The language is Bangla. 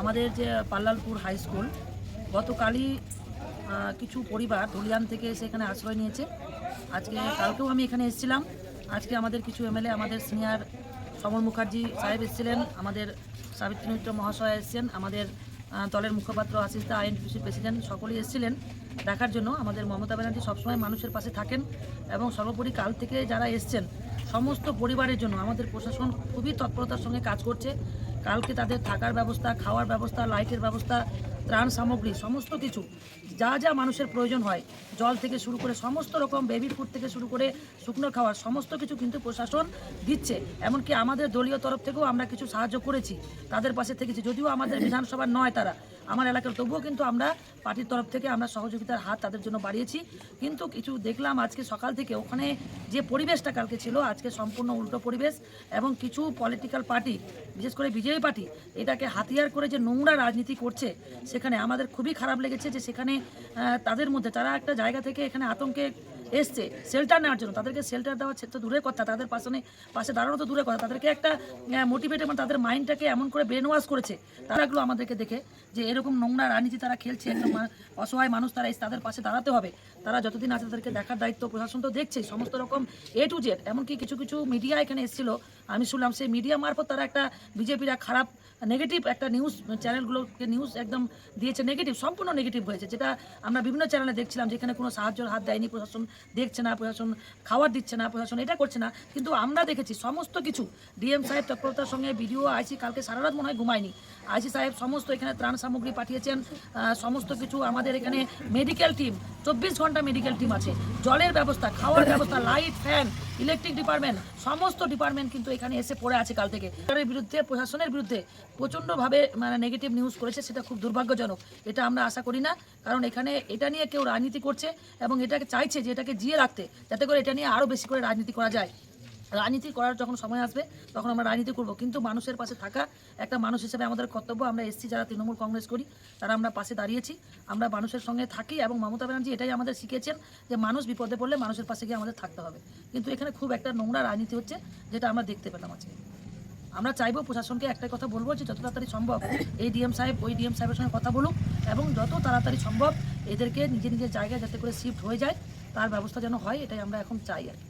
আমাদের যে পাল্লালপুর হাই স্কুল গতকালই কিছু পরিবার ধুলিয়ান থেকে এসে এখানে আশ্রয় নিয়েছে। আজকে কালকেও আমি এখানে এসেছিলাম। আজকে আমাদের কিছু এমএলএ আমাদের সিনিয়র সমর মুখার্জি সাহেব এসেছিলেন, আমাদের সাবিত্রী মিত্র মহাশয় এসেছেন, আমাদের দলের মুখপাত্র আশিস দা আইএনটিসির প্রেসিডেন্ট সকলেই এসেছিলেন দেখার জন্য। আমাদের মমতা ব্যানার্জি সবসময় মানুষের পাশে থাকেন এবং সর্বোপরি কাল থেকে যারা এসছেন, সমস্ত পরিবারের জন্য, আমাদের প্রশাসন খুবই তৎপরতার সঙ্গে কাজ করছে। কালকে তাদের থাকার ব্যবস্থা, খাওয়ার ব্যবস্থা, লাইটের ব্যবস্থা, ত্রাণ সামগ্রী, সমস্ত কিছু, যা যা মানুষের প্রয়োজন হয়, জল থেকে শুরু করে সমস্ত রকম বেবি ফুড থেকে শুরু করে শুকনো খাওয়ার সমস্ত কিছু কিন্তু প্রশাসন দিচ্ছে। এমনকি আমাদের দলীয় তরফ থেকেও আমরা কিছু সাহায্য করেছি, তাদের পাশে থেকেছি। যদিও আমাদের বিধানসভার নয় তারা, আমার এলাকার তবুও কিন্তু আমরা পার্টির তরফ থেকে আমরা সহযোগিতার হাত তাদের জন্য বাড়িয়েছি। কিন্তু কিছু দেখলাম আজকে সকাল থেকে, ওখানে যে পরিবেশটা কালকে ছিল, আজকে সম্পূর্ণ উল্টো পরিবেশ এবং কিছু পলিটিক্যাল পার্টি বিশেষ করে বিজেপি পার্টি এটাকে হাতিয়ার করে যে নোংরা রাজনীতি করছে, সেখানে আমাদের খুবই খারাপ লেগেছে যে সেখানে তাদের মধ্যে, তারা একটা জায়গা থেকে এখানে আতঙ্কে এসছে শেল্টার নেওয়ার জন্য। তাদেরকে শেল্টার দেওয়া তো দূরের কথা, তাদের পাশে পাশে দাঁড়ানো তো দূরের কথা। তাদেরকে একটা মোটিভেট এবং তাদের মাইন্ডটাকে এমন করে ব্রেন ওয়াশ করেছে তারাগুলো আমাদেরকে দেখে যে এরকম নোংরা রাজনীতি তারা খেলছে, একদম অসহায় মানুষ তারা তাদের পাশে দাঁড়াতে হবে। তারা যতদিন আছে তাদেরকে দেখার দায়িত্ব, প্রশাসন তো দেখছে সমস্ত রকম এ টু জেড এমনকি কিছু কিছু মিডিয়া এখানে এসেছিল। আমি শুনলাম সেই মিডিয়া মারফত তারা একটা বিজেপির খারাপ নেগেটিভ একটা নিউজ চ্যানেলগুলোকে নিউজ একদম দিয়েছে নেগেটিভ সম্পূর্ণ নেগেটিভ হয়েছে। যেটা আমরা বিভিন্ন চ্যানেলে দেখছিলাম যেখানে কোনো সাহায্যের হাত দেয়নি প্রশাসন। দেখছে না, প্রশাসন খাবার দিচ্ছে না, প্রশাসন এটা করছে না। কিন্তু আমরা দেখেছি সমস্ত কিছু, ডিএম সাহেব তৎপরতার সঙ্গে ভিডিও আইসি কালকে সারা রাত মনে হয় ঘুমায়নি। আইসি সাহেব সমস্ত এখানে ত্রাণ সামগ্রী পাঠিয়েছেন সমস্ত কিছু আমাদের এখানে মেডিকেল টিম চব্বিশ ঘণ্টা মেডিকেল টিম আছে। জলের ব্যবস্থা, খাওয়ার ব্যবস্থা লাইট ফ্যান ইলেকট্রিক ডিপার্টমেন্ট, সমস্ত ডিপার্টমেন্ট কিন্তু এখানে এসে পড়ে আছে কাল থেকে। সরকারের বিরুদ্ধে, প্রশাসনের বিরুদ্ধে প্রচণ্ডভাবে মানে নেগেটিভ নিউজ করেছে, সেটা খুব দুর্ভাগ্যজনক। এটা আমরা আশা করি না, কারণ এখানে এটা নিয়ে কেউ রাজনীতি করছে এবং এটাকে চাইছে যে এটাকে জিয়ে রাখতে, যাতে করে এটা নিয়ে আরও বেশি করে রাজনীতি করা যায়। রাজনীতি করার যখন সময় আসবে, তখন আমরা রাজনীতি করব। কিন্তু মানুষের পাশে থাকা একটা মানুষ হিসেবে আমাদের কর্তব্য, আমরা এসছি যারা তৃণমূল কংগ্রেস করি, তারা আমরা পাশে দাঁড়িয়েছি। আমরা মানুষের সঙ্গে থাকি এবং মমতা ব্যানার্জি এটাই আমাদের শিখিয়েছেন যে মানুষ বিপদে পড়লে মানুষের পাশে গিয়ে আমাদের থাকতে হবে। কিন্তু এখানে খুব একটা নোংরা রাজনীতি হচ্ছে যেটা আমরা দেখতে পেলাম আজকে। আমরা চাইব প্রশাসনকে একটাই কথা বলব যে যত তাড়াতাড়ি সম্ভব এই ডিএম সাহেব, ওই ডিএম সাহেবের সঙ্গে কথা বলুক এবং যত তাড়াতাড়ি সম্ভব এদেরকে নিজের নিজের জায়গায় যাতে করে শিফট হয়ে যায়, তার ব্যবস্থা যেন হয়, এটাই আমরা এখন চাই আর কি।